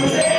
네.